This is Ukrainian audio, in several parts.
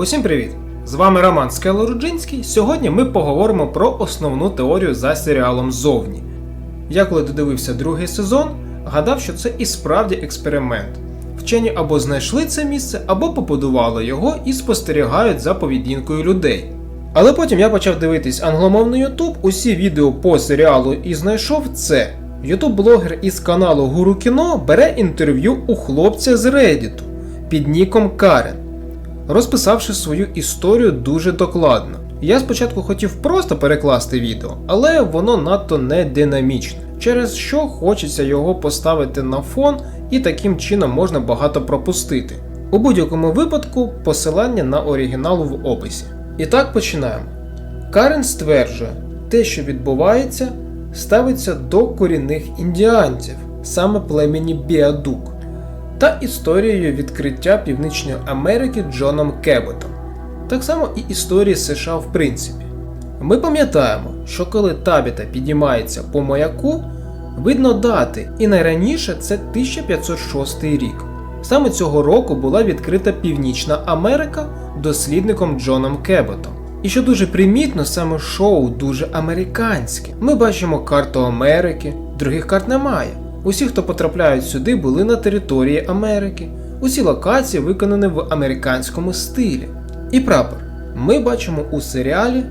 Усім привіт! З вами Роман Скелоруджинський. Сьогодні ми поговоримо про основну теорію за серіалом Зовні. Я коли додивився другий сезон, гадав, що це і справді експеримент. Вчені або знайшли це місце, або побудували його і спостерігають за поведінкою людей. Але потім я почав дивитись англомовний YouTube, усі відео по серіалу і знайшов це. Ютуб-блогер із каналу Гуру Кіно бере інтерв'ю у хлопця з Reddit під ніком Карен, розписавши свою історію дуже докладно. Я спочатку хотів просто перекласти відео, але воно надто не динамічне, через що хочеться його поставити на фон і таким чином можна багато пропустити. У будь-якому випадку посилання на оригінал в описі. І так починаємо. Карен стверджує, те, що відбувається, ставиться до корінних індіанців, саме племені Біадук, та історією відкриття Північної Америки Джоном Кеботом, так само і історії США в принципі. Ми пам'ятаємо, що коли табіта підіймається по маяку, видно дати, і найраніше це 1506 рік. Саме цього року була відкрита Північна Америка дослідником Джоном Кеботом. І що дуже примітно, саме шоу дуже американське. Ми бачимо карту Америки, других карт немає. Усі, хто потрапляють сюди, були на території Америки. Усі локації виконані в американському стилі. І прапор. Ми бачимо у серіалі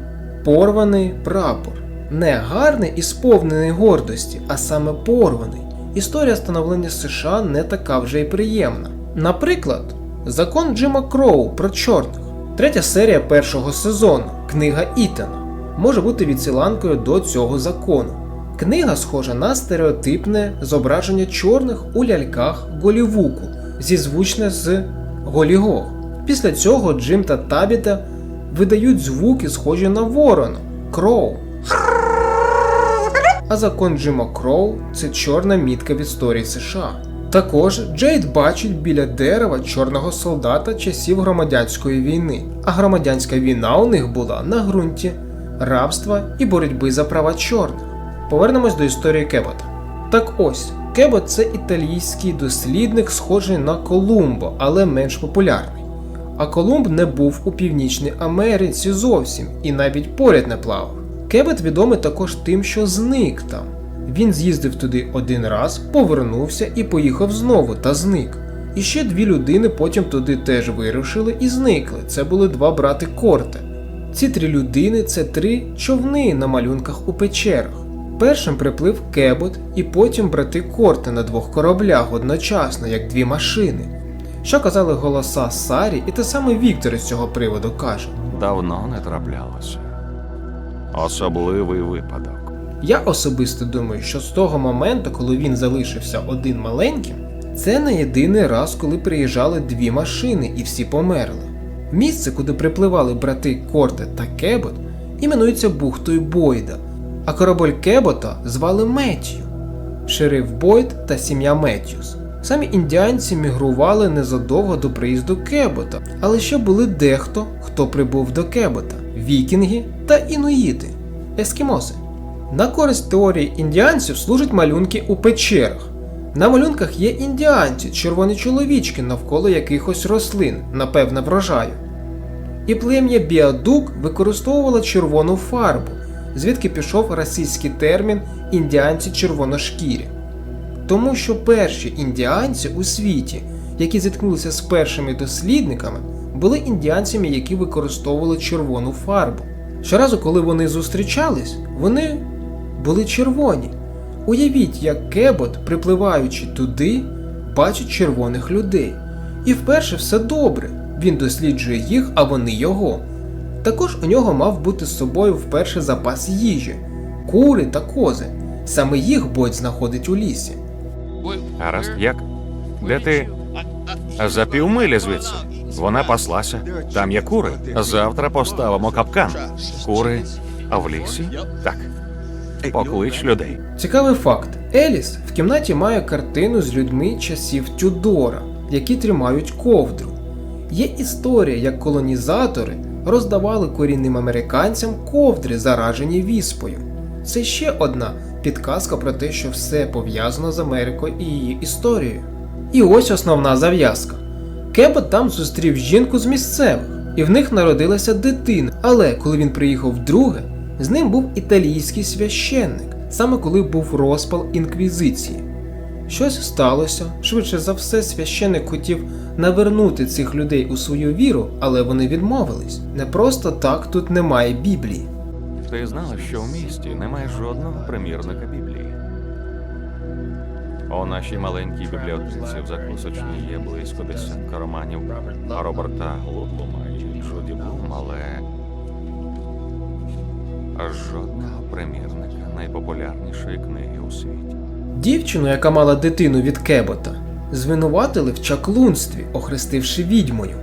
порваний прапор. Не гарний і сповнений гордості, а саме порваний. Історія становлення США не така вже й приємна. Наприклад, закон Джима Кроу про чорних. Третя серія першого сезону, книга Ітана, може бути відсиланкою до цього закону. Книга схожа на стереотипне зображення чорних у ляльках Голівуку, зізвучне з Голігог. Після цього Джим та Табіта видають звуки, схожі на ворона Кроу. А закон Джима Кроу це чорна мітка в історії США. Також Джейд бачить біля дерева чорного солдата часів громадянської війни, а громадянська війна у них була на ґрунті рабства і боротьби за права чорних. Повернемось до історії Кебота. Так ось, Кебот це італійський дослідник, схожий на Колумбо, але менш популярний. А Колумб не був у Північній Америці зовсім і навіть поряд не плавав. Кебет відомий також тим, що зник там. Він з'їздив туди один раз, повернувся і поїхав знову та зник. І ще дві людини потім туди теж вирушили і зникли. Це були два брати Корте. Ці три людини це три човни на малюнках у печерах. Першим приплив Кебот, і потім брати Корте на двох кораблях одночасно, як дві машини. Що казали голоса Сарі, і те саме Віктор з цього приводу каже. Давно не траплялося. Особливий випадок. Я особисто думаю, що з того моменту, коли він залишився один маленьким, це не єдиний раз, коли приїжджали дві машини і всі померли. Місце, куди припливали брати Корте та Кебот, іменується бухтою Бойда, а корабель Кебота звали Меттью, шериф Бойд та сім'я Меттьюс. Самі індіанці мігрували незадовго до приїзду Кебота, але ще були дехто, хто прибув до Кебота: вікінги та інуїти, ескімоси. На користь теорії індіанців служать малюнки у печерах. На малюнках є індіанці, червоні чоловічки навколо якихось рослин, напевне, врожаю. І плем'я Біадук використовувало червону фарбу, звідки пішов російський термін індіанці червоношкірі. Тому що перші індіанці у світі, які зіткнулися з першими дослідниками, були індіанцями, які використовували червону фарбу. Щоразу, коли вони зустрічались, вони були червоні. Уявіть, як Кебот, припливаючи туди, бачить червоних людей. І вперше все добре. Він досліджує їх, а вони його. Також у нього мав бути з собою вперше запас їжі, кури та кози. Саме їх Бойд знаходить у лісі. Гаразд, як? Де ти? За півмилі звідси. Вона паслася. Там є кури. Завтра поставимо капкан. Кури. А в лісі? Так. Поклич людей. Цікавий факт: Еліс в кімнаті має картину з людьми часів Тюдора, які тримають ковдру. Є історія, як колонізатори роздавали корінним американцям ковдри, заражені віспою. Це ще одна підказка про те, що все пов'язано з Америкою і її історією. І ось основна зав'язка. Кебот там зустрів жінку з місцевих. і в них народилася дитина. Але коли він приїхав вдруге, з ним був італійський священник, саме коли був розпал інквізиції. Щось сталося, швидше за все, священник хотів навернути цих людей у свою віру, але вони відмовились. Не просто так тут немає Біблії. Ти знала, що в місті немає жодного примірника Біблії. У нашій маленькій бібліотеці в закусочній є близько десятка романів Роберта Лудлума і Джуді Блум, але жодного примірника найпопулярнішої книги у світі. Дівчину, яка мала дитину від Кебота, звинуватили в чаклунстві, охрестивши відьмою.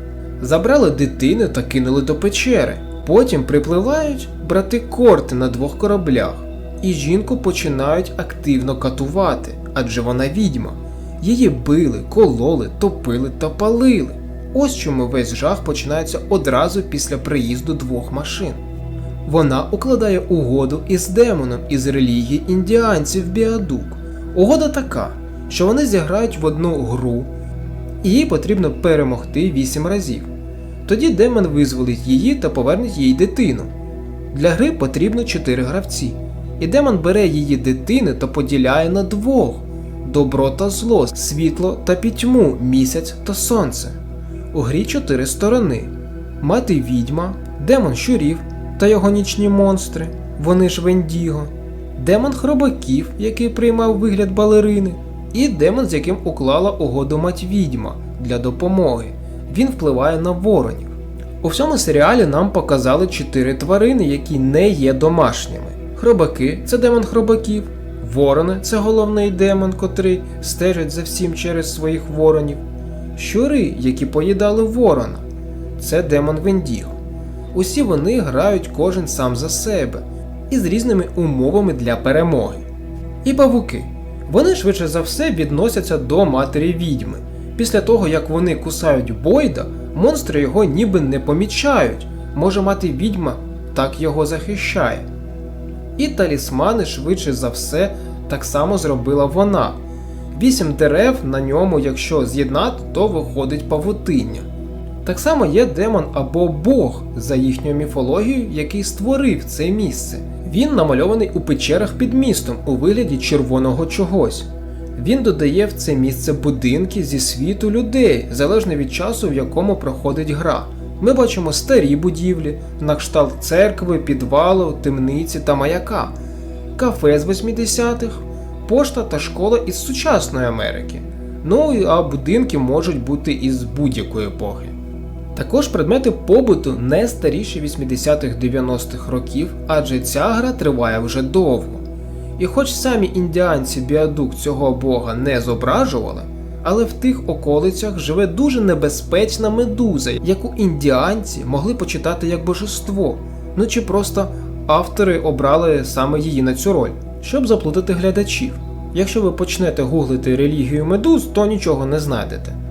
Забрали дитину та кинули до печери. Потім припливають брати корти на двох кораблях, і жінку починають активно катувати, адже вона відьма. Її били, кололи, топили та палили. Ось чому весь жах починається одразу після приїзду двох машин. Вона укладає угоду із демоном із релігії індіанців Біадук. Угода така, що вони зіграють в одну гру, і їй потрібно перемогти 8 разів. Тоді демон визволить її та поверне їй дитину. Для гри потрібно 4 гравці, і демон бере її дитини та поділяє на двох: добро та зло, світло та пітьму, місяць та сонце. У грі чотири сторони: мати відьма, демон щурів та його нічні монстри, вони ж Вендіго, демон хробаків, який приймав вигляд балерини, і демон, з яким уклала угоду мать відьма для допомоги. Він впливає на воронів. У всьому серіалі нам показали чотири тварини, які не є домашніми. Хробаки це демон хробаків, ворони це головний демон, котрий стежить за всім через своїх воронів. Щури, які поїдали ворона, це демон Вендіго. Усі вони грають кожен сам за себе і з різними умовами для перемоги. І павуки. Вони швидше за все відносяться до матері відьми. Після того, як вони кусають Бойда, монстри його ніби не помічають. Може мати відьма так його захищає. І талісмани швидше за все так само зробила вона. Вісім дерев на ньому, якщо з'єднати, то виходить павутиння. Так само є демон або Бог за їхньою міфологією, який створив це місце. Він намальований у печерах під містом у вигляді червоного чогось. Він додає в це місце будинки зі світу людей, залежно від часу, в якому проходить гра. Ми бачимо старі будівлі, на кшталт церкви, підвалу, темниці та маяка, кафе з 80-х, пошта та школа із сучасної Америки. Ну а будинки можуть бути із будь-якої епохи. Також предмети побуту не старіші 80-х-90-х років, адже ця гра триває вже довго. І хоч самі індіанці біадук цього бога не зображували, але в тих околицях живе дуже небезпечна медуза, яку індіанці могли почитати як божество, ну чи просто автори обрали саме її на цю роль, щоб заплутати глядачів. Якщо ви почнете гуглити релігію медуз, то нічого не знайдете.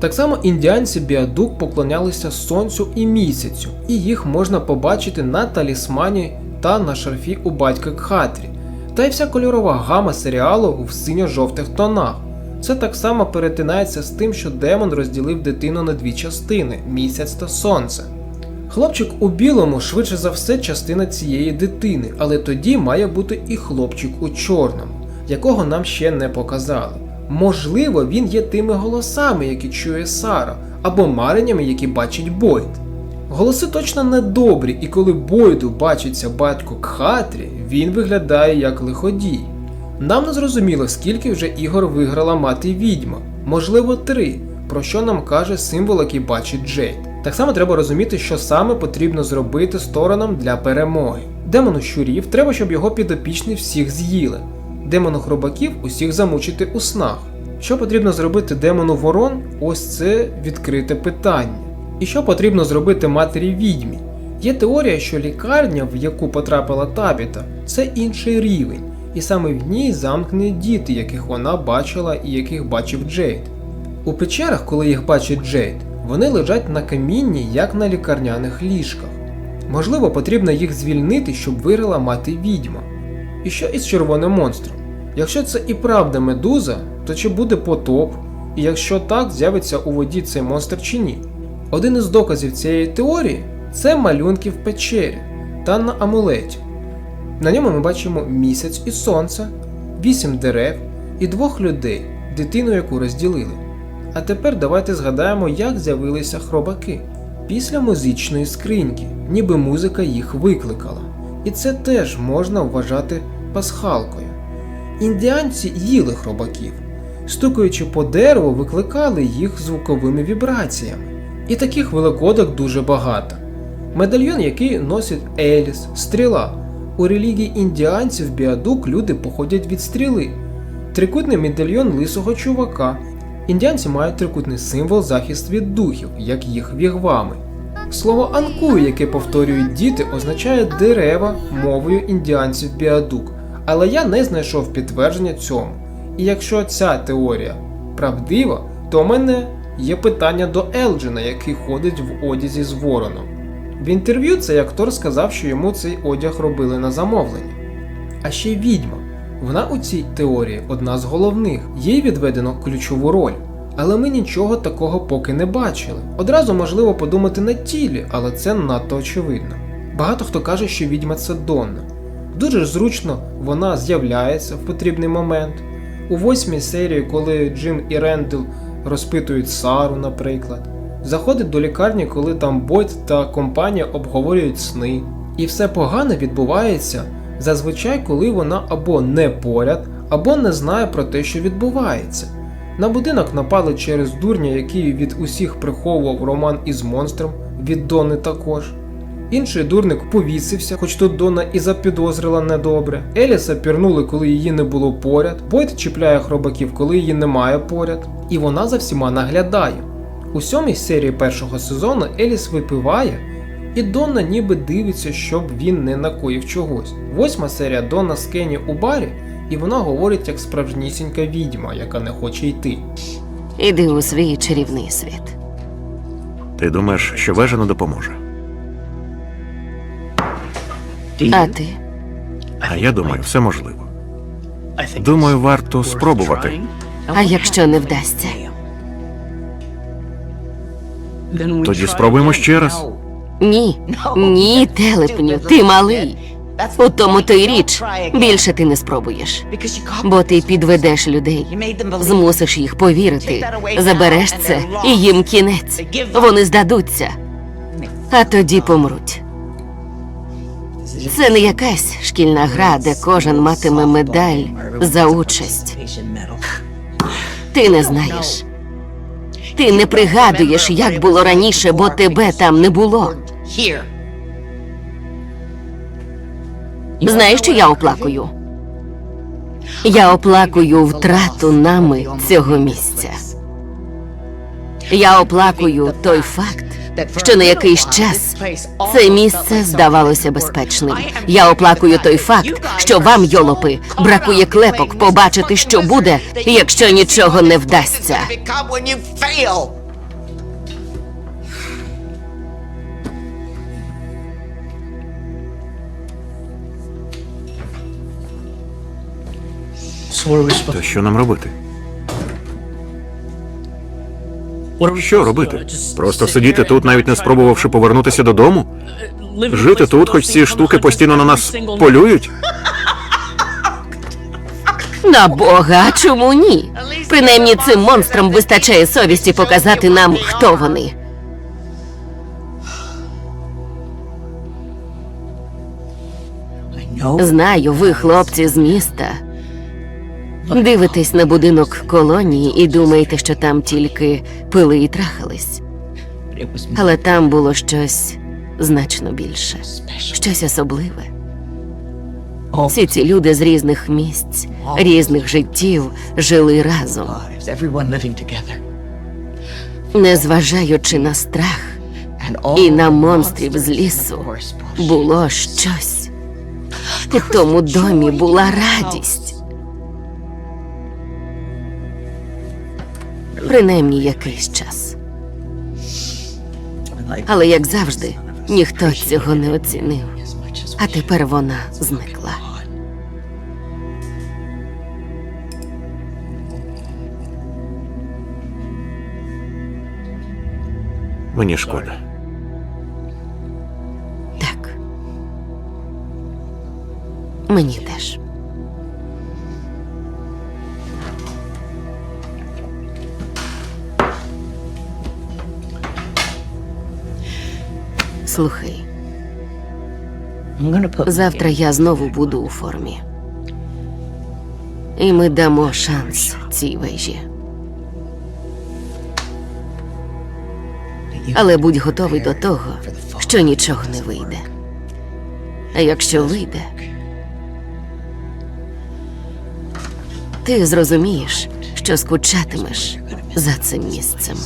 Так само індіанці Біадук поклонялися сонцю і місяцю, і їх можна побачити на талісмані та на шарфі у батька Кхатрі. Та й вся кольорова гама серіалу в синьо-жовтих тонах. Це так само перетинається з тим, що демон розділив дитину на дві частини місяць та сонце. Хлопчик у білому швидше за все частина цієї дитини, але тоді має бути і хлопчик у чорному, якого нам ще не показали. Можливо, він є тими голосами, які чує Сара, або мареннями, які бачить Бойд. Голоси точно не добрі, і коли Бойду бачиться батько Кхатрі, він виглядає як лиходій. Нам не зрозуміло, скільки вже ігор виграла мати відьма, можливо, три, про що нам каже символ, який бачить Джейд. Так само треба розуміти, що саме потрібно зробити сторонам для перемоги. Демону щурів треба, щоб його підопічні всіх з'їли. Демону хробаків усіх замучити у снах. Що потрібно зробити демону ворон? Ось це відкрите питання. І що потрібно зробити матері відьмі? Є теорія, що лікарня, в яку потрапила табіта, це інший рівень, і саме в ній замкнені діти, яких вона бачила і яких бачив Джейд. У печерах, коли їх бачить Джейд, вони лежать на камінні, як на лікарняних ліжках. Можливо, потрібно їх звільнити, щоб виграла мати відьма. І що із червоним монстром? Якщо це і правда медуза, то чи буде потоп? І якщо так, з'явиться у воді цей монстр чи ні? Один із доказів цієї теорії це малюнки в печері та на амулеті. На ньому ми бачимо місяць і сонце, вісім дерев і двох людей, дитину, яку розділили. А тепер давайте згадаємо, як з'явилися хробаки після музичної скриньки, ніби музика їх викликала. І це теж можна вважати пасхалкою. Індіанці їли хробаків, стукаючи по дереву, викликали їх звуковими вібраціями. І таких великодок дуже багато. Медальйон, який носить Еліс, стріла. У релігії індіанців біадук люди походять від стріли. Трикутний медальйон лисого чувака. Індіанці мають трикутний символ захист від духів, як їх вігвами. Слово анкую, яке повторюють діти, означає дерева мовою індіанців біадук, але я не знайшов підтвердження цьому. І якщо ця теорія правдива, то в мене є питання до Елджина, який ходить в одязі з вороном. В інтерв'ю цей актор сказав, що йому цей одяг робили на замовлення. А ще відьма. Вона у цій теорії одна з головних, їй відведено ключову роль. Але ми нічого такого поки не бачили. Одразу можливо подумати на тілі, але це надто очевидно. Багато хто каже, що відьма це Донна. Дуже зручно вона з'являється в потрібний момент. У восьмій серії, коли Джим і Рендл розпитують Сару, наприклад, заходить до лікарні, коли там Бойт та компанія обговорюють сни. І все погане відбувається зазвичай, коли вона або не поряд, або не знає про те, що відбувається. На будинок напали через дурня, який від усіх приховував роман із монстром, від Дони також. Інший дурник повісився, хоч тут Дона і запідозрила недобре. Еліса пірнули, коли її не було поряд. Бойт чіпляє хробаків, коли її немає поряд. І вона за всіма наглядає. У сьомій серії першого сезону Еліс випиває, і Донна ніби дивиться, щоб він не накоїв чогось. Восьма серія Донна з Кенні у барі, і вона говорить як справжнісінька відьма, яка не хоче йти. Іди у свій чарівний світ. Ти думаєш, що вежа не допоможе? А ти? А я думаю, все можливо. Думаю, варто спробувати. А якщо не вдасться? Тоді спробуємо ще раз. Ні, ні, телепню, ти малий. У тому то й річ. Більше ти не спробуєш. Бо ти підведеш людей, змусиш їх повірити, забереш це, і їм кінець. Вони здадуться, а тоді помруть. Це не якась шкільна гра, де кожен матиме медаль за участь. Ти не знаєш. Ти не пригадуєш, як було раніше, бо тебе там не було. Знаєш, що я оплакую? Я оплакую втрату нами цього місця. Я оплакую той факт, що на якийсь час це місце здавалося безпечним. Я оплакую той факт, що вам, йолопи, бракує клепок побачити, що буде, якщо нічого не вдасться. То що нам робити? Що робити? Просто сидіти тут, навіть не спробувавши повернутися додому? Жити тут, хоч ці штуки постійно на нас полюють? На Бога, а чому ні? Принаймні цим монстрам вистачає совісті показати нам, хто вони. Знаю, ви, хлопці з міста. Дивитесь на будинок колонії і думаєте, що там тільки пили і трахались. Але там було щось значно більше, щось особливе. Всі ці люди з різних місць, різних життів жили разом, незважаючи на страх і на монстрів з лісу, було щось. У тому домі була радість. Принаймні якийсь час. Але як завжди, ніхто цього не оцінив. А тепер вона зникла. Мені шкода. Так. Мені теж. Слухай, завтра я знову буду у формі. І ми дамо шанс цій вежі. Але будь готовий до того, що нічого не вийде. А якщо вийде, ти зрозумієш, що скучатимеш за цим місцем.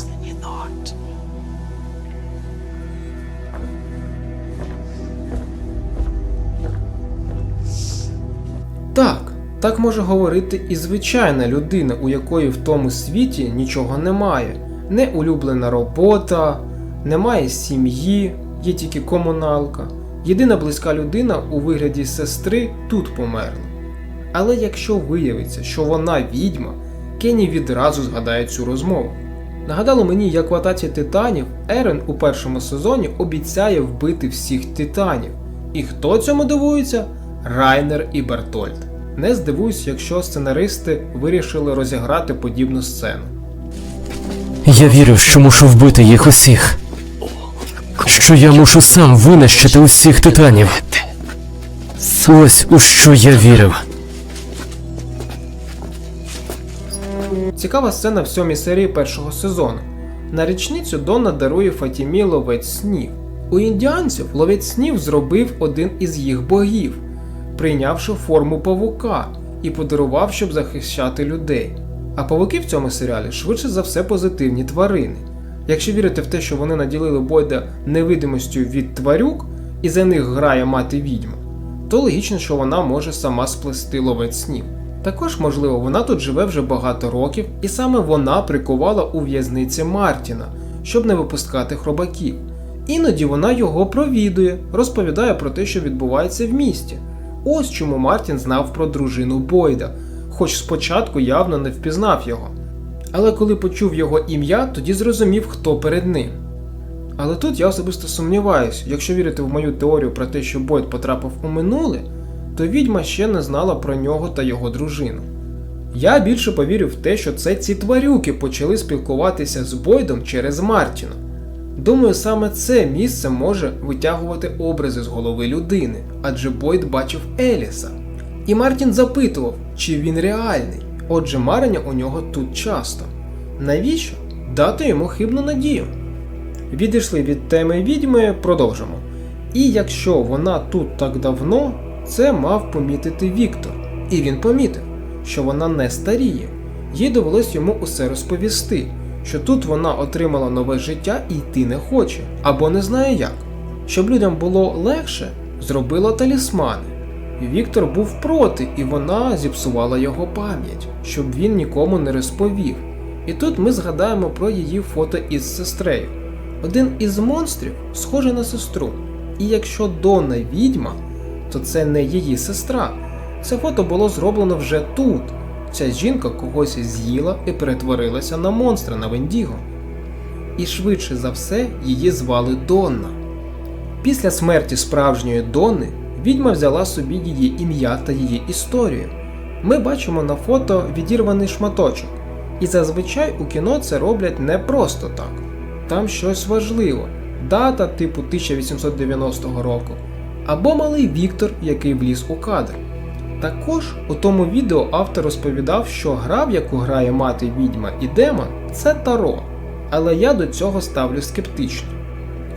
Так, так може говорити і звичайна людина, у якої в тому світі нічого немає. Не улюблена робота, немає сім'ї, є тільки комуналка. Єдина близька людина у вигляді сестри тут померла. Але якщо виявиться, що вона відьма, Кенні відразу згадає цю розмову. Нагадало мені, як в атаці титанів Ерен у першому сезоні обіцяє вбити всіх титанів. І хто цьому дивується? Райнер і Бертольд. Не здивуюсь, якщо сценаристи вирішили розіграти подібну сцену. Я вірив, що мушу вбити їх усіх. Що я мушу сам винищити усіх титанів. Ось у що я вірив. Цікава сцена в сьомій серії першого сезону. На річницю Донна дарує Фатімі ловець снів. У індіанців ловець снів зробив один із їх богів, прийнявши форму павука і подарував, щоб захищати людей. А павуки в цьому серіалі швидше за все позитивні тварини. Якщо вірити в те, що вони наділили Бойда невидимостю від тварюк, і за них грає мати відьма, то логічно, що вона може сама сплести ловець снів. Також, можливо, вона тут живе вже багато років, і саме вона прикувала у в'язниці Мартіна, щоб не випускати хробаків. Іноді вона його провідує, розповідає про те, що відбувається в місті. Ось чому Мартін знав про дружину Бойда, хоч спочатку явно не впізнав його. Але коли почув його ім'я, тоді зрозумів, хто перед ним. Але тут я особисто сумніваюся, якщо вірити в мою теорію про те, що Бойд потрапив у минуле, то відьма ще не знала про нього та його дружину. Я більше повірив в те, що це ці тварюки почали спілкуватися з Бойдом через Мартіна. Думаю, саме це місце може витягувати образи з голови людини, адже Бойд бачив Еліса. І Мартін запитував, чи він реальний, отже, марення у нього тут часто. Навіщо? Дати йому хибну надію. Відійшли від теми відьми, продовжимо. І якщо вона тут так давно, це мав помітити Віктор. І він помітив, що вона не старіє. Їй довелось йому усе розповісти, що тут вона отримала нове життя і йти не хоче, або не знає як. Щоб людям було легше, зробила талісмани. Віктор був проти, і вона зіпсувала його пам'ять, щоб він нікому не розповів. І тут ми згадаємо про її фото із сестрею. Один із монстрів схожий на сестру. І якщо Донна відьма, то це не її сестра. Це фото було зроблено вже тут. Ця жінка когось з'їла і перетворилася на монстра на Вендіго. І швидше за все її звали Донна. Після смерті справжньої Донни відьма взяла собі її ім'я та її історію. Ми бачимо на фото відірваний шматочок, і зазвичай у кіно це роблять не просто так. Там щось важливе, дата типу 1890 року, або малий Віктор, який вліз у кадр. Також у тому відео автор розповідав, що гра, в яку грає мати відьма і демон, це Таро, але я до цього ставлю скептично.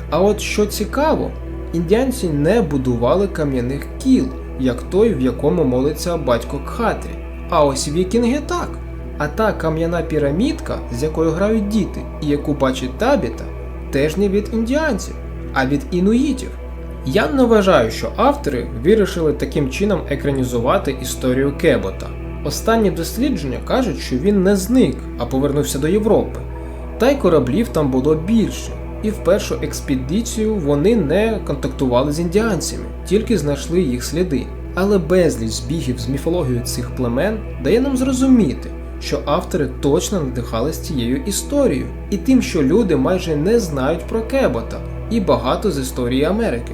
А от що цікаво, індіанці не будували кам'яних кіл, як той, в якому молиться батько Кхатрі. А ось вікінги так. А та кам'яна пірамідка, з якою грають діти, і яку бачить табіта, теж не від індіанців, а від інуїтів. Я не вважаю, що автори вирішили таким чином екранізувати історію Кебота. Останні дослідження кажуть, що він не зник, а повернувся до Європи. Та й кораблів там було більше, і в першу експедицію вони не контактували з індіанцями, тільки знайшли їх сліди. Але безліч збігів з міфологією цих племен дає нам зрозуміти, що автори точно надихались цією історією і тим, що люди майже не знають про Кебота і багато з історії Америки.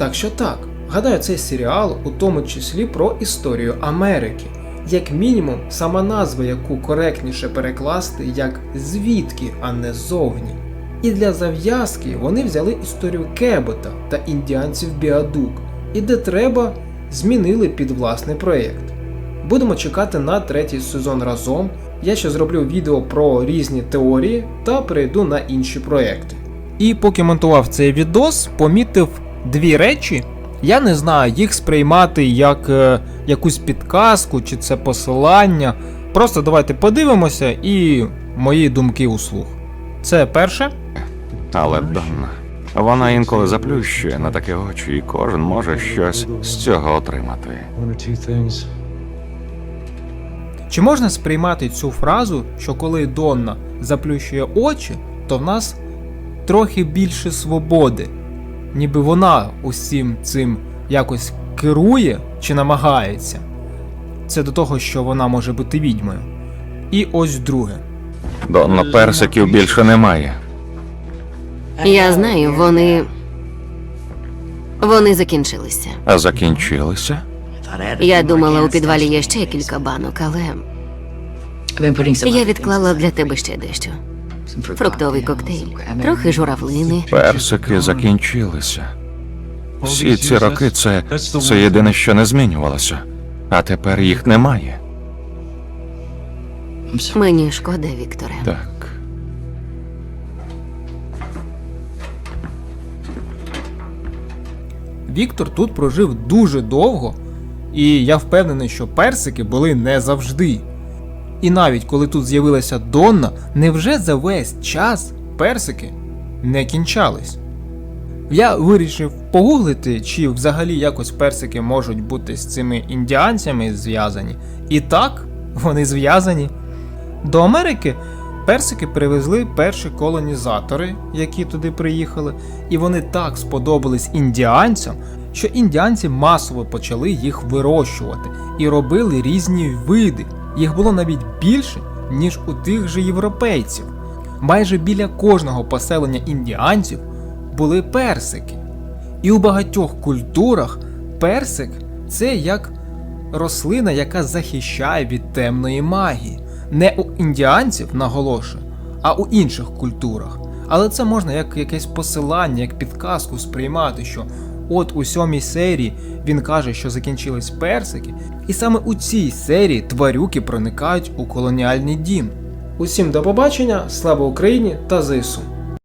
Так що так, гадаю, цей серіал у тому числі про історію Америки. Як мінімум, сама назва, яку коректніше перекласти як звідки, а не зовні. І для зав'язки вони взяли історію Кебота та індіанців Біадук, і де треба, змінили під власний проєкт. Будемо чекати на третій сезон разом. Я ще зроблю відео про різні теорії та перейду на інші проекти. І поки монтував цей відос, помітив дві речі. Я не знаю, їх сприймати як е, якусь підказку чи це посилання. Просто давайте подивимося і мої думки услух. Це перше. Але Донна, вона інколи заплющує на такі очі, і кожен може щось з цього отримати. Чи можна сприймати цю фразу, що коли Донна заплющує очі, то в нас трохи більше свободи, ніби вона усім цим якось керує чи намагається? Це до того, що вона може бути відьмою. І ось друге. Донно, персиків більше немає. Я знаю, вони. Вони закінчилися. А закінчилися? Я думала, у підвалі є ще кілька банок, але я відклала для тебе ще дещо. Фруктовий коктейль, трохи журавлини. Персики закінчилися. Всі ці роки це, це єдине, що не змінювалося. А тепер їх немає. Мені шкода, Вікторе. Так. Віктор тут прожив дуже довго, і я впевнений, що персики були не завжди. І навіть коли тут з'явилася Донна, невже за весь час персики не кінчались? Я вирішив погуглити, чи взагалі якось персики можуть бути з цими індіанцями зв'язані. І так, вони зв'язані. До Америки персики привезли перші колонізатори, які туди приїхали, і вони так сподобались індіанцям, що індіанці масово почали їх вирощувати і робили різні види. Їх було навіть більше, ніж у тих же європейців. Майже біля кожного поселення індіанців були персики. І у багатьох культурах персик це як рослина, яка захищає від темної магії. Не у індіанців наголошую, а у інших культурах. Але це можна як якесь посилання, як підказку сприймати, що от у сьомій серії він каже, що закінчились персики, і саме у цій серії тварюки проникають у колоніальний дім. Усім до побачення, слава Україні та ЗСУ!